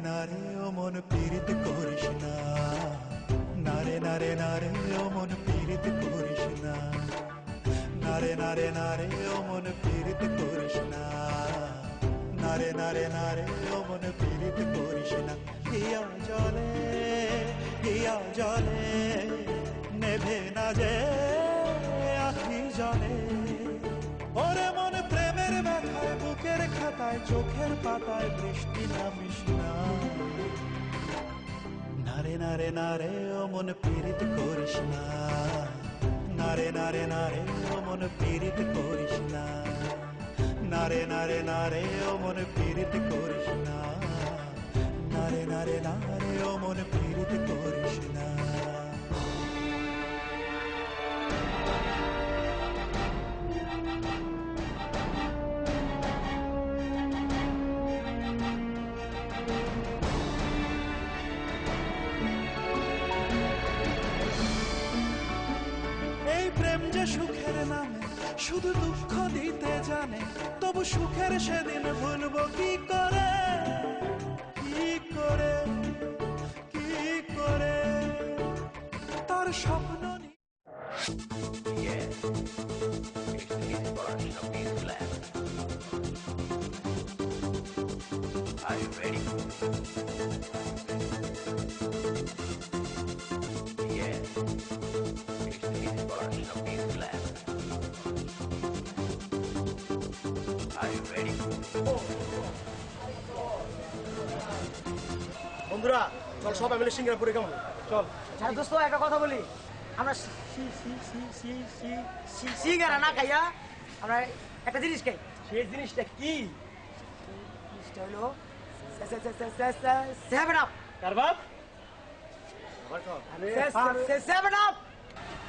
নারে নারে নারে ও মন পীড়িত করিস না। নারে নারে নারে ও মন পীড়িত করিস না। নারে নারে নারে ও মন পীড়িত করিস না। নারে নারে নারে ও মন পীড়িত করিস না। হিয়া জলে হিয়া জলে নেভে না যে আখি জলে। খাতায় চোখের পাতায় বৃষ্টি নামিস না। নারে নারে নারে মন পীড়িত করিস না। নারে নারে নারে মন পীড়িত করিস না। নারে নারে নারে, ও মন পীড়িত করিস না। নারে নারে নারে, ও মন পীড়িত করিস না। সুখের নামে শুধু দুঃখ দিতে জানে, তবু সুখের সেদিন ভুলবো কি করে কি করে কি করে তার স্বপ্ন. Are you ready? বন্ধুরা চল সবাই মিলে সিঙ্গাপুরে কেমন? চল। হ্যাঁ দোস্ত একটা কথা বলি। আমরা সিঙ্গারা না খাইয়া আমরা একটা জিনিস খাই। সেই জিনিসটা কি? জিনিসটা হলো সেভেন আপ কার বাপ? সেভেন আপ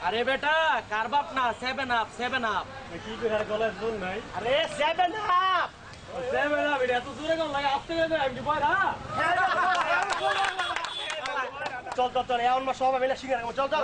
আরে বেটা কারবাপ না? সেভেন আপ সেভেন আপ কি করে গলায় জোর নাই। আরে সেভেন আপ সেভেন আপ এটা এত জোরে কেমন লাগে আসতে গেলে আমি বয় না? চল চল চল এখন সবাই মিলে সিঙ্গারা চল চল।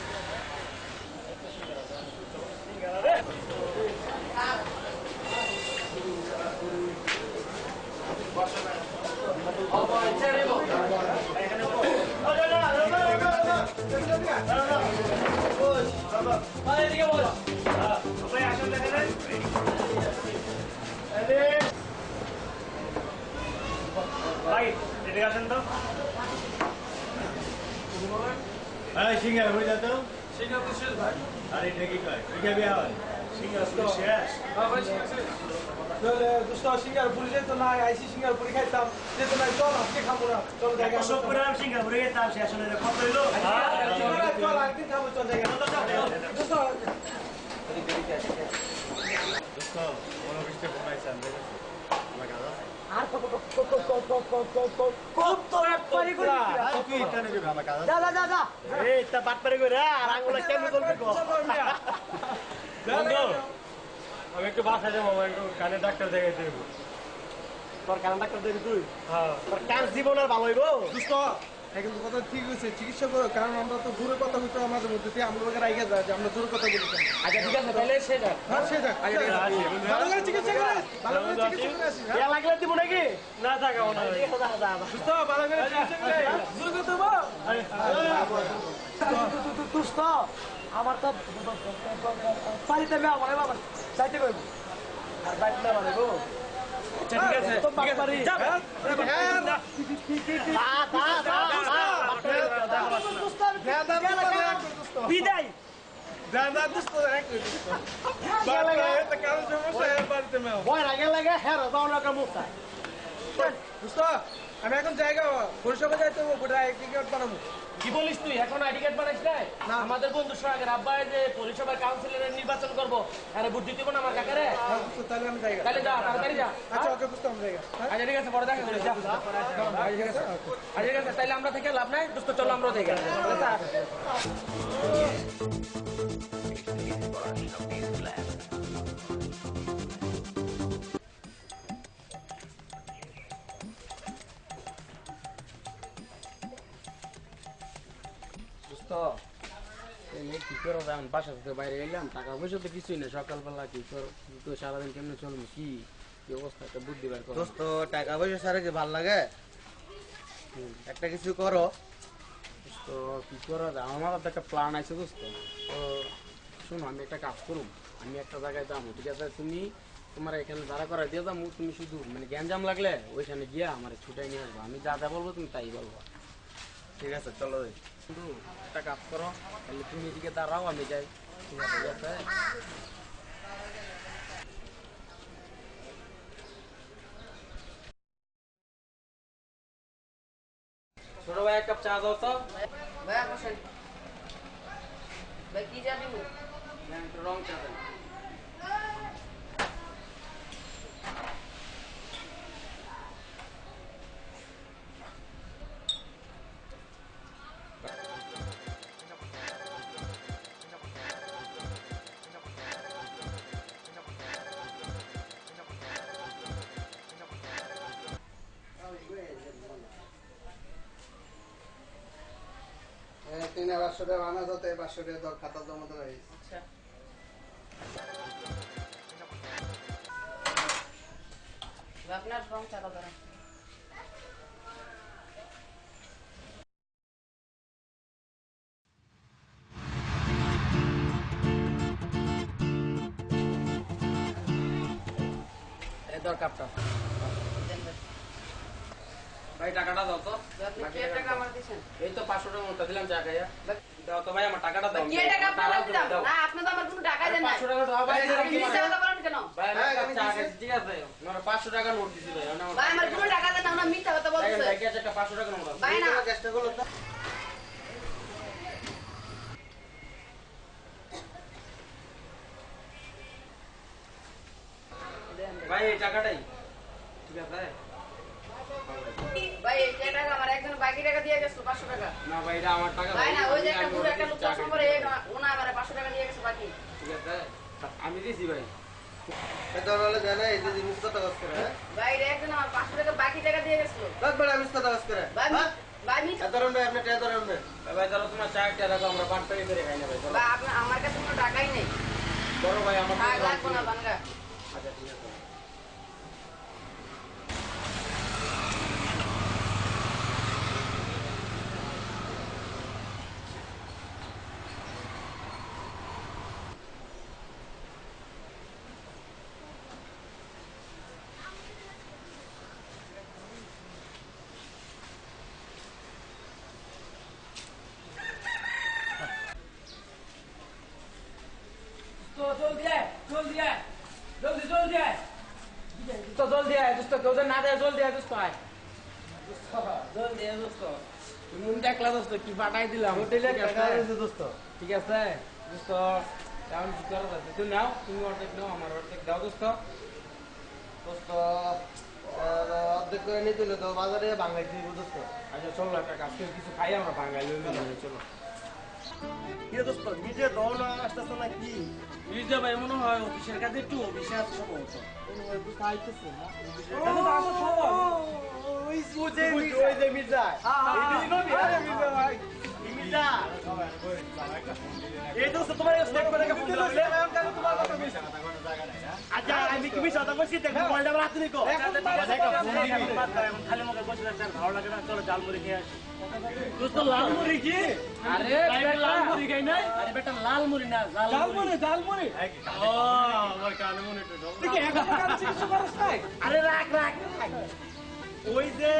আরে সিঙ্গার হয়ে যেত আরে এটা কি কয়? এটা বিয়া হয়? সিঙ্গার শেষ? সিঙ্গারপুরি যেত না আইসি সিঙ্গারপুরি খাইতাম। যেত না চল আজকে খাব না। চল জায়গা সব করে আমি সিঙ্গাপুরে গেতাম শেষ হলে কত হইল? চল একদিন খাব চল জায়গা দোস্ত, দোস্ত মনে বৃষ্টি ফোনাইছেন দেখেছি আমি একটু বাসায় যাব আমার একটু কানে ডাক্তার দেখাইতে দেবো তোর কানে ডাক্তার দেবি তুই হ্যাঁ তোর কান জীবন আর ভালো হইব দোস্ত, হ্যাঁ, কিন্তু কথা ঠিক হয়েছে চিকিৎসা করো কারণ আমরা তো দূরে কথা হইতো আমাদের মধ্যে দিয়ে আমরা লোকের আগে যায় যে আমরা দূরে কথা বলি আচ্ছা ঠিক আছে তাহলে সেটা হ্যাঁ সে যাক বন্ধু। ভালো করে চিকিৎসা করে ভালো করে চিকিৎসা করে আসি হ্যাঁ? ইয়া লাগলে দিব নাকি? না থাকা মনে হয় দোস্ত, ভালো করে চিকিৎসা করে। দূরে কথা বল দুস্থ আমার তো বাড়িতে মেয়ে আমার বাবা। চাইতে কইব। আর বাড়িতে মেয়ে মানে আচ্ছা ঠিক আছে হ্যাঁ, হ্যাঁ, বিদায়। আমি এখন জায়গা পরিষেবা যাইতে বোধ হয় টিকিট বানাবো। কি বলিস তুই? এখন আইডি কার্ড বানাইস নাই? না। আমাদের বন্ধু সোহাগের আব্বা যে পরিষেবা কাউন্সিলরের নির্বাচন করব। আরে ভোট দিতে না আমার কাকারে? হ্যাঁ, তাহলে আমি জায়গা। তাহলে যা তাড়াতাড়ি যা। আচ্ছা ওকে দোস্ত আমি জায়গা। হ্যাঁ? আচ্ছা ঠিক আছে বড় দেখা করিস যা। আচ্ছা ঠিক আছে। আচ্ছা ঠিক আছে। তাইলে আমরা থেকে লাভ নাই। দোস্ত চলো আমরা থেকে। দোস্ত এখন বাসা থেকে বাইরে এলাম টাকা পয়সা তো কিছুই না সকালবেলা কি করো তো সারাদিন কেমনে চলবো? কি কি অবস্থা? একটা বুদ্ধি বের করো। দোস্ত টাকা পয়সা ছাড়া কি ভালো লাগে? একটা কিছু করো। তো কি করো আমার মাথাতে একটা প্ল্যান আছে দোস্ত। তো শোনো আমি একটা কাজ করুম। আমি একটা জায়গায় যাব ঠিক আছে? তুমি তোমার এখানে দাঁড়া করা দিয়ে যাব তুমি শুধু মানে গ্যাঞ্জাম লাগলে ওইখানে গিয়ে আমার ছুটাই নিয়ে আসব। আমি যা যা বলব তুমি তাই বলব। ঠিক আছে চলো যাই। কিন্তু একটা কাজ করো তাহলে তুমি এদিকে দাঁড়াও আমি যাই ঠিক আছে ঠিক আছে ছোট ভাই এক কাপ চা দাও তো ভাইয়া বসেন ভাই কি যাবি একটু রং চা দেন। টাকা আনা যাতে টাকা দর খাতা জমা দেওয়া হয়েছে। আপনার এই ধর। ভাই। ভাই টাকাটা দাও তো। টাকা এই তো পাঁচশো টাকা দিলাম চা খাইয়া। দাও তো ভাই আমার টাকাটা দাও। কে টাকা? আপনার দিলাম না আপনি তো আমার কোনো টাকা দেন না পাঁচশো টাকা দাও ভাই আপনি মিথ্যা কথা বলেন কেন? ভাই আমি এক কাপ আমি চা দিছি। খাইছি, ঠিক আছে? আমার পাঁচশো টাকা নোট দিছি ভাই ভাই আমার কোনো টাকা দেন না মিথ্যা কথা দেখেন ভাই কি আছে একটা টাকা নোট ভাই না। চেষ্টা করল তো। ভাই। ভাই এই টাকাটাই। ঠিক আছে ভাই এই কে টাকা আমার একজন বাকি টাকা দিয়ে গেছে পাঁচশো টাকা? না ভাই এটা আমার টাকা ভাই। না? ওই যে আমি একটা বুড়ো একটা লোক চা চশমা ওনা আমার পাঁচশো টাকা দিয়ে গেছে বাকি। ঠিক আছে আমি দিছি ভাই। এটা হলে জানে এই যে জিনিস কথা কাজ করে হ্যাঁ? ভাই রে একজন আমার পাঁচশো টাকা বাকি টাকা দিয়ে গেছিল। রাত বেলা আমি কথা কাজ করে। ভাই হ্যাঁ? ভাই মিথ্যা ভাই আপনি টাকা ধরেন ভাই ভাই ধরো তোমার চা একটা রাখো আমরা পাঁচ টাকা করে খাই না ভাই চলো ভাই আপনার আমার কাছে কোনো টাকাই নেই বড় ভাই আমার টাকা লাগবো না বাঙ্গা আচ্ছা ঠিক আছে তো জলদি আয়। জলদি জলদি আয়। তো জলদি আয় দোস্ত কেউ না দেয় জলদি আয় দোস্ত আয়। জলদি আয় দোস্ত তুমি দেখলা দোস্ত কি পাঠাই দিলাম? দোস্ত ঠিক আছে? দোস্ত এখন কি করা যাচ্ছে তুই নাও তুমি অর্ধেক নাও আমার অর্ধেক দাও দোস্ত দোস্ত অর্ধেক করে নিতে তো বাজারে বাঙালি দিব দোস্ত আচ্ছা চলো একটা কাজ করে কিছু খাই আমরা বাঙালি চলো। দোস্ত নিজে আসতেছ না কি ভাই মনে হয় অফিসের একটু অফিসে সম্ভবত আচ্ছা আমি কি দেখ মোবাইলটা খালি মুখে বসে ভালো লাগে না চলো জালমুড়ি খেয়ে আসি দোস্ত লালমুড়ি কি আরে বেটা লালমুড়ি খাই নাই আরে বেটা লালমুড়ি না জালমুড়ি জালমুড়ি ও আমার কানে মনে তো তুই কি এখন কানে কিছু করছ নাই আরে রাখ রাখ। ওই যে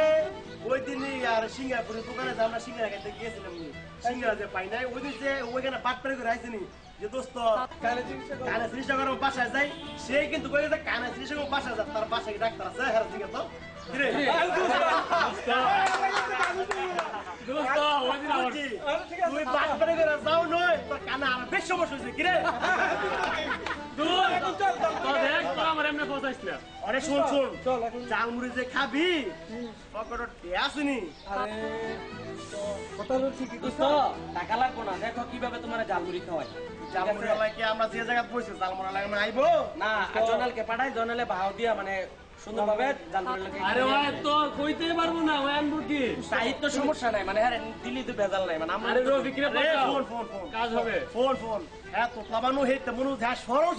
ওই দিনই আর সিঙ্গাপুরের দোকানে আমরা সিঙ্গারা খাইতে গিয়েছিলাম নি। সিঙ্গারা যে পাই নাই ওই দিন যে ওইখানে বাটপাড়ি করে আইছিনি যে দোস্ত কানে চিকিৎসা করো। কানে চিকিৎসা করে বাসায় যাই সে কিন্তু কই যে কানে চিকিৎসা বাসায় যায় তার বাসায় ডাক্তার আছে হ্যাঁ আছে কিরে দোস্ত ওই দিন আমার বলছি, তুই বাটপাড়ি করে যাও নয় তোর কানে আর বেশ সমস্যা হয়েছে কিরে? দোস্ত তো দেখ তো আমার এমনি পৌঁছাইছ না। আরে শোন শোন চল এখন। চালমুড়ি যে খাবি পকেটে আসেনি আরে তো কথা হলো ঠিকই দোস্ত? টাকা লাগবো না দেখো কীভাবে তোমার জালমুড়ি খাওয়াই। চালমুড়ি আমরা যে জায়গায় বসে চালমুড়ি লাগে আইবো? না জনালকে পাঠাই জনালে ভাও দিয়া মানে সুন্দরভাবে জালমুড়ি আরে ভাই তো কইতেই পারব না ওই আনব কি সাহিত্য সমস্যা নাই মানে হ্যাঁ দিল্লি তো ভেজাল নাই মানে আমরা আরে রফিক রে ফোন ফোন ফোন। কাজ হবে। Phone phone. হ্যাঁ তো লাবানো মনু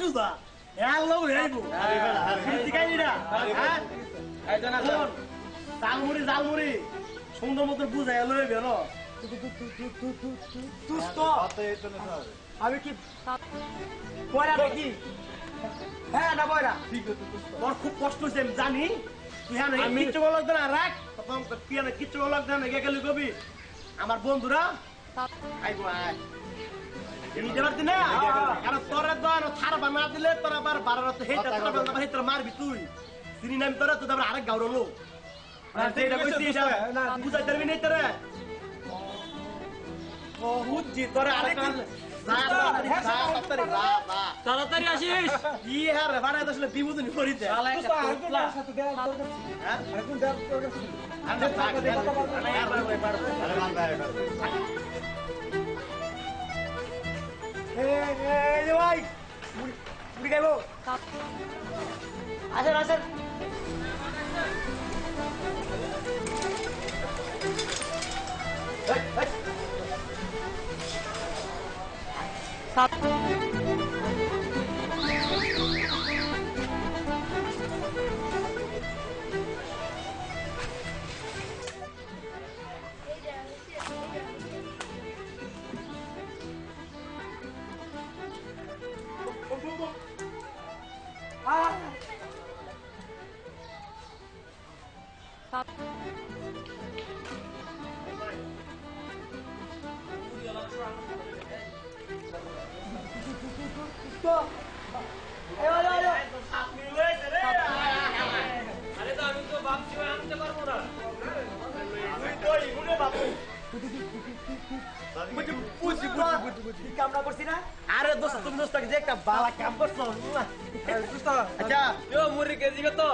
সুদা হ্যাঁ লোক হেইবো হ্যাঁ? জালমুড়ি জালমুড়ি সুন্দর মতো বুঝাই লই বের দুস্থ আমি কি হ্যাঁ না বয়রা তোর খুব কষ্ট হইছে আমি জানি তুই হ্যাঁ কিচ্ছু বলক না রাখ তখন তুই হ্যাঁ কিচ্ছু বলক না গেলি কবি আমার বন্ধুরা আইবো আয় না তো না তো মারবি তুই তিনি নাম তোরা তুই আবার আরেক গাউর লোক আর যেটা কইছি এটা বুঝাই পারবি না তোরা হুজ্জি তোরা আরেক তাড়াতাড়ি আসিস। কি হার বাড়াই আসলে বিভূতি করিতে দোস্ত আরেকজন তার সাথে Stop. দরকার ছিল। হ্যাঁ আরেকজন দেওয়ার দরকার ছিল। আমরা থাক আরে পারবো এই যে ভাই মুড়ি মুড়ি খাইবো আসেন আসেন আরে তো আমি তো ভাবছি ওই আনতে পারবো না কি কামনা করছি না আরে দোস্ত তুমি দোস্ত যে একটা বালা কাম করছো দোস্ত, আচ্ছা ও মুড়ি কে দিবে তো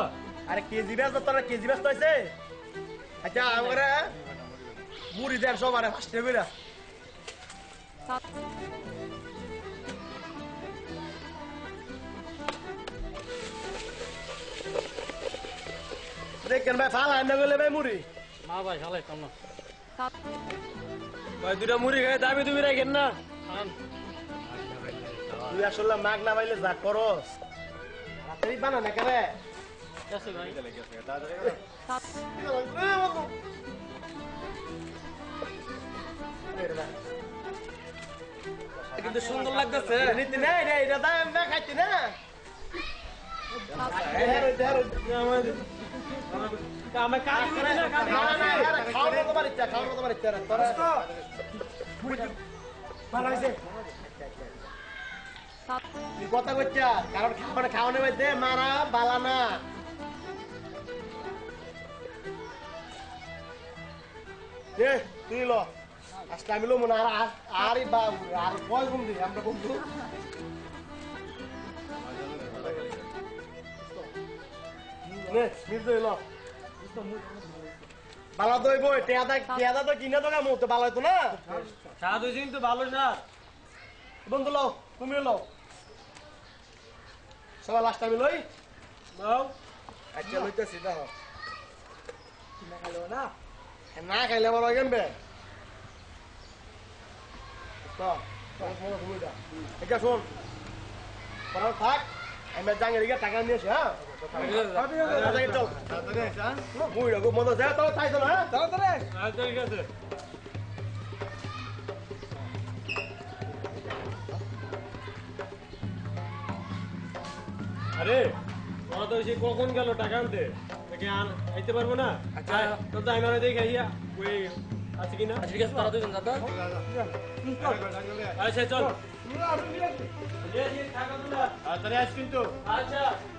আরে কেজি ব্যাস তোরা কেজি ব্যাস তো হয়েছে আচ্ছা আমরা মুড়ি দেন সবার ফার্স্টে বেরা দেখেন ভাই ফালা এনে গেলে ভাই মুড়ি। না ভাই শালাই কাম না। ভাই দুটা মুড়ি খাই দাবি তুমি রাখেন না। তুই আসলে মাগ না পাইলে যা করস। রাতেই বানা না কেরে? কিন্তু সুন্দর লাগতেছে। নিতে নেই রে এটা দাম না খাইতে না। কারণ খাবার খাওয়ানোর মধ্যে মারা বালা না এ তুই ল আজকে আমি লো মনে আর আর বাবু আর কয় দিই আমরা বন্ধু নে মির্জা ল। বালা দইব টেয়াদা টেয়াদা তো কিনে তো কামো তো বালা হইতো না। স্বাদ হয়েছে কিন্তু ভালো স্বাদ বন্ধু লও তুমি লও সবাই লাস্ট টাইম লই। নাও। আচ্ছা লইতেছি দাও। না না না খাইলে বড় তো দা এটা শোন থাক আমি জাঙ্গের টাকা নিয়ে আসি হ্যাঁ? আচ্ছা, চল আচ্ছা আরে ওরা তো সে কখন গেল টাকা আনতে? আইতে পারব না? আচ্ছা। তো আমি মানে দেখে আইয়া ওই আছে কি না ঠিক আছে তারা দুজন দাদা আচ্ছা চল। তাড়াতাড়ি আস কিন্তু আচ্ছা। আরে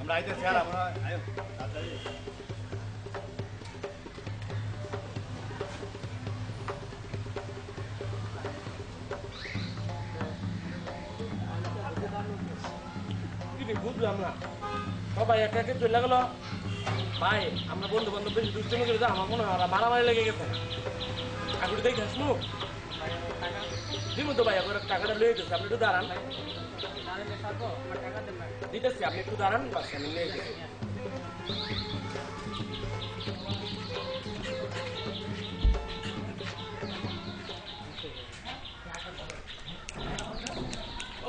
আমরা আইতেছি আর আমরা বুঝলাম না সবাই একা একে চলে গেল। ভাই, আমরা বন্ধু বান্ধব বেশি দুষ্টমি করে আমার মনে হয় মারামারি লেগে গেছে। আগুন দেখে আসব দিমু তো দাঁড়ান। দিতেছি আপনি একটু দাঁড়ান আমি নিয়ে গেছি।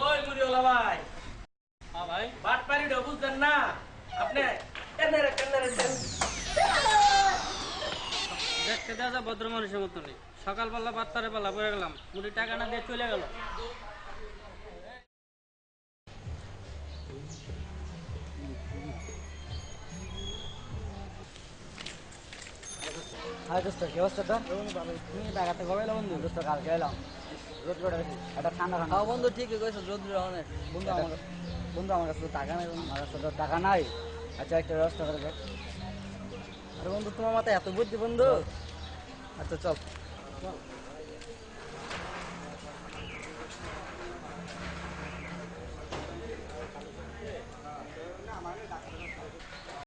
ওই মুড়িওয়ালা ভাই। হ্যাঁ ভাই। বাট পারিটা বুঝলেন না? আপনি কেনারে কেনারে দেখতে দেওয়া ভদ্র মানুষের মতো নেই সকালবেলা বাত্তারে বেলা পড়ে গেলাম। মুড়ি টাকা না দিয়ে চলে গেল। হাই দোস্ত কি অবস্থা তোর? তুমি টাকাতে কবে এলো বন্ধু? দোস্ত কালকে এলাম। রোদ ঠান্ডা ঠান্ডা। হ্যাঁ বন্ধু ঠিকই কইছো রোদ্র অনেক। বন্ধু আমার বন্ধু আমার কাছে তো টাকা নাই আমার কাছে তো টাকা নাই। আচ্ছা একটা ব্যবস্থা করে দেখ। আরে বন্ধু তোমার মাথায় এত বুদ্ধি বন্ধু? আচ্ছা চল।